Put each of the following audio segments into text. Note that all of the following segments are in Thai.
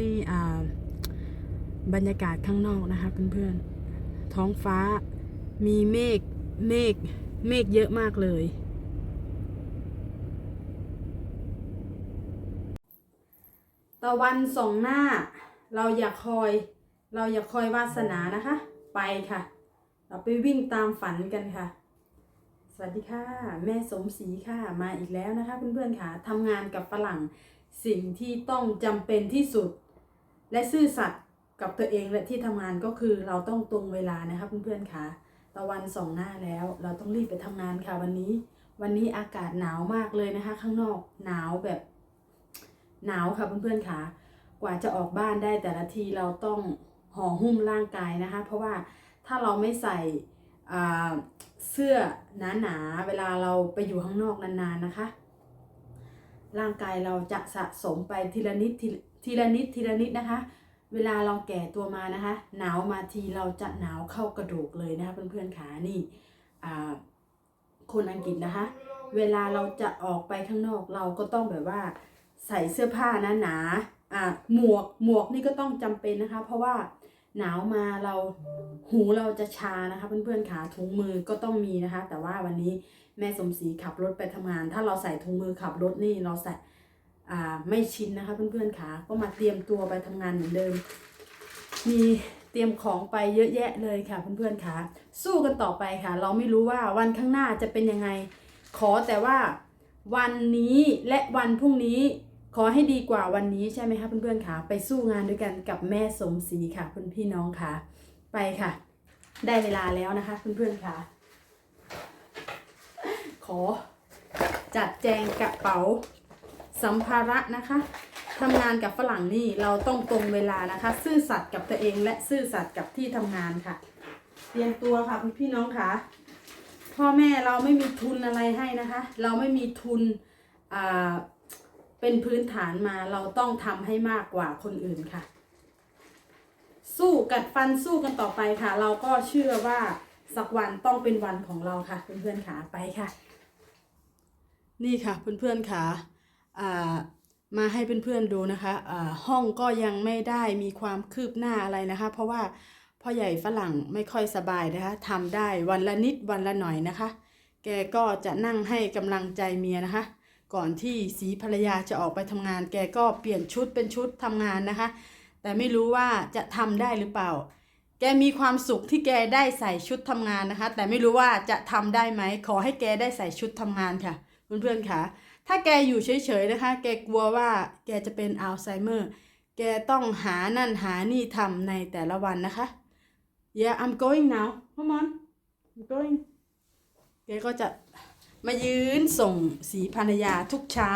นี่บรรยากาศข้างนอกนะคะเพื่อนๆ ท้องฟ้ามีเมฆเมฆเมฆเยอะมากเลย ตะวันส่องหน้า เราอย่าคอย เราอย่าคอยวาสนานะคะ ไปค่ะ เราไปวิ่งตามฝันกันค่ะ สวัสดีค่ะ แม่สมศรีค่ะ มาอีกแล้วนะคะเพื่อนๆค่ะทำงานกับฝรั่งสิ่งที่ต้องจำเป็นที่สุด และซื่อสัตย์กับตัวเองและที่ทำงานก็คือเราต้องตรงเวลานะคะเพื่อนๆค่ะตะวันส่องหน้าแล้ว เราต้องรีบไปทำงานค่ะวันนี้ วันนี้อากาศหนาวมากเลยนะคะ ข้างนอกหนาวแบบหนาวค่ะเพื่อนๆค่ะ กว่าจะออกบ้านได้แต่ละทีเราต้องห่อหุ้มร่างกายนะคะ เพราะว่าถ้าเราไม่ใส่เสื้อหนาๆเวลาเราไปอยู่ข้างนอกนานๆนะคะ ร่างกายเราจะสะสมไปทีละนิดทีละนิดทีละนิดนะคะ เวลาเราแก่ตัวมานะคะ หนาวมาทีเราจะหนาวเข้ากระดูกเลยนะคะเพื่อนๆขานี่อ่าคนอังกฤษนะคะ เวลาเราจะออกไปข้างนอกเราก็ต้องแบบว่า ใส่เสื้อผ้านะหนาอะหมวกหมวกนี่ก็ต้องจำเป็นนะคะ เพราะว่า หนาวมาเราหูเราจะชานะคะเพื่อนๆขาถุงมือก็ต้องมีนะคะ แต่ว่าวันนี้แม่สมศรีขับรถไปทำงาน ถ้าเราใส่ถุงมือขับรถนี่เราใส่อ่าไม่ชินนะคะเพื่อนๆขาก็มาเตรียมตัวไปทำงานเหมือนเดิม มีเตรียมของไปเยอะแยะเลยค่ะเพื่อนๆค่ะสู้กันต่อไปค่ะ เราไม่รู้ว่าวันข้างหน้าจะเป็นยังไง ขอแต่ว่าวันนี้และวันพรุ่งนี้ ขอให้ดีกว่าวันนี้ใช่ไหมคะเพื่อนๆค่ะ ไปสู้งานด้วยกันกับแม่สมศรีค่ะเพื่อนพี่น้องค่ะ ไปค่ะ ได้เวลาแล้วนะคะเพื่อนๆค่ะ ขอจัดแจงกระเป๋าสัมภาระนะคะทำงานกับฝรั่งนี่เราต้องตรงเวลานะคะ ซื่อสัตย์กับตัวเองและซื่อสัตย์กับที่ทำงานค่ะ เตรียมตัวค่ะคุณพี่น้องค่ะ พ่อแม่เราไม่มีทุนอะไรให้นะคะ เราไม่มีทุนอ่า เป็นพื้นฐานมาเราต้องทำให้มากกว่าคนอื่นค่ะ สู้กัดฟันสู้กันต่อไปค่ะ เราก็เชื่อว่าสักวันต้องเป็นวันของเราค่ะ เพื่อนๆค่ะไปค่ะ นี่ค่ะเพื่อนๆค่ะอ่ามาให้เพื่อนๆดูนะคะอ่าห้องก็ยังไม่ได้มีความคืบหน้าอะไรนะคะ เพราะว่าพ่อใหญ่ฝรั่งไม่ค่อยสบายนะคะทำได้วันละนิดวันละหน่อยนะคะ แกก็จะนั่งให้กำลังใจเมียนะคะ ก่อนที่สีภรรยาจะออกไปทำงาน แกก็เปลี่ยนชุดเป็นชุดทำงานนะคะ แต่ไม่รู้ว่าจะทำได้หรือเปล่า แกมีความสุขที่แกได้ใส่ชุดทำงานนะคะ แต่ไม่รู้ว่าจะทำได้ไหมขอให้แกได้ใส่ชุดทำงานค่ะเพื่อนๆค่ะ ถ้าแกอยู่เฉยๆนะคะ แกกลัวว่าแกจะเป็นอัลไซเมอร์ แกต้องหานั่นหานี่ทำในแต่ละวันนะคะ Yeah I'm going now come on I'm going แกก็จะ มายืนส่งสีภรรยาทุกเช้า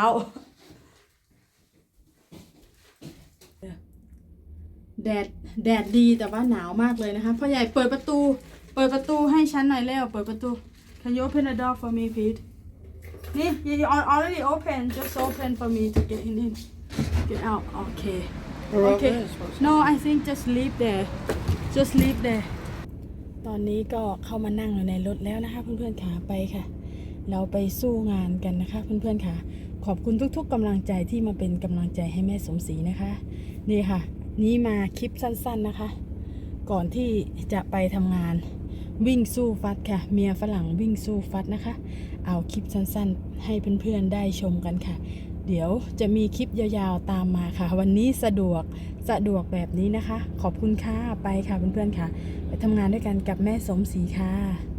แดดแดดดีแต่ว่าหนาวมากเลยนะคะพ่อใหญ่เปิดประตู เปิดประตูให้ฉันหน่อยแล้วเปิดประตู Can you open the door for me please นี่ you already open just open for me to get in in get out okay We're out okay there, it's supposed no I think just leave there just leave there ตอนนี้ก็เข้ามานั่งอยู่ในรถแล้วนะคะเพื่อนๆขาไปค่ะ เราไปสู้งานกันนะคะ เพื่อนๆค่ะ ขอบคุณทุกๆกำลังใจที่มาเป็นกำลังใจให้แม่สมศรีนะคะ นี่ค่ะ นี่มาคลิปสั้นๆนะคะ ก่อนที่จะไปทำงานวิ่งสู้ฟัดค่ะ เมียฝรั่งวิ่งสู้ฟัดนะคะ เอาคลิปสั้นๆ ให้เพื่อนๆได้ชมกันค่ะ เดี๋ยวจะมีคลิปยาวๆตามมาค่ะ วันนี้สะดวกสะดวกแบบนี้นะคะ ขอบคุณค่ะไปค่ะเพื่อนๆค่ะ ไปทำงานด้วยกันกับแม่สมศรีค่ะ